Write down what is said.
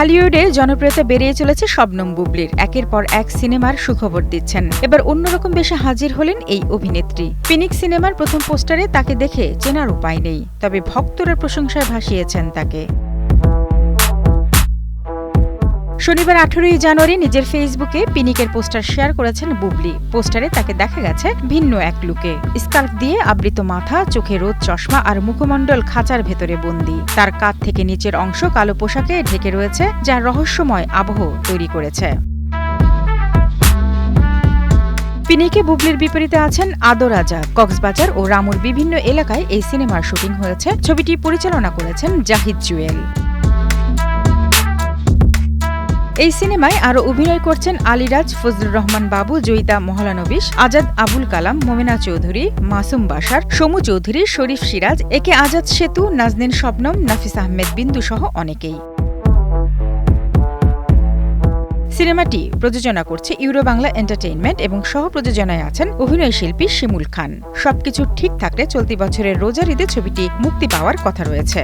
ঢালিউডে জনপ্রিয়তা বেড়েই চলেছে শবনম বুবলির। একের পর এক সিনেমার সুখবর দিচ্ছেন। এবার অন্যরকম বেশি হাজির হলেন এই অভিনেত্রী। ফিনিক্স সিনেমার প্রথম পোস্টারে তাকে দেখে চেনার উপায় নেই, তবে ভক্তরা প্রশংসায় ভাসিয়েছেন তাকে। শনিবার আঠেরোই জানুয়ারি নিজের ফেসবুকে পিনিকের পোস্টার শেয়ার করেছেন বুবলি। পোস্টারে তাকে দেখা গেছে ভিন্ন এক লুকে। স্কার্ফ দিয়ে আবৃত মাথা, চোখে রোদ চশমা আর মুখমণ্ডল খাঁচার ভেতরে বন্দি। তার কাঁধ থেকে নিচের অংশ কালো পোশাকে ঢেকে রয়েছে, যা রহস্যময় আবহ তৈরি করেছে। পিনিকে বুবলির বিপরীতে আছেন আদর আজাদ কক্সবাজার ও রামুর বিভিন্ন এলাকায় এই সিনেমার শুটিং হয়েছে। ছবিটি পরিচালনা করেছেন জাহিদ জুয়েল। এই সিনেমায় আরও অভিনয় করছেন আলিরাজ, ফজলুর রহমান বাবু, জয়িতা মহলানবিশ, আজাদ আবুল কালাম, মোমেনা চৌধুরী, মাসুম বাসার সমু চৌধুরী, শরীফ সিরাজ, একে আজাদ সেতু, নাজনীন শবনম নাফিস আহমেদ বিন্দু সহ অনেকেই। সিনেমাটি প্রযোজনা করছে ইউরো বাংলা এন্টারটেইনমেন্ট এবং সহ প্রযোজনায় আছেন অভিনয় শিল্পী শিমুল খান। সবকিছু ঠিক থাকলে চলতি বছরের রোজার ঈদে ছবিটি মুক্তি পাওয়ার কথা রয়েছে।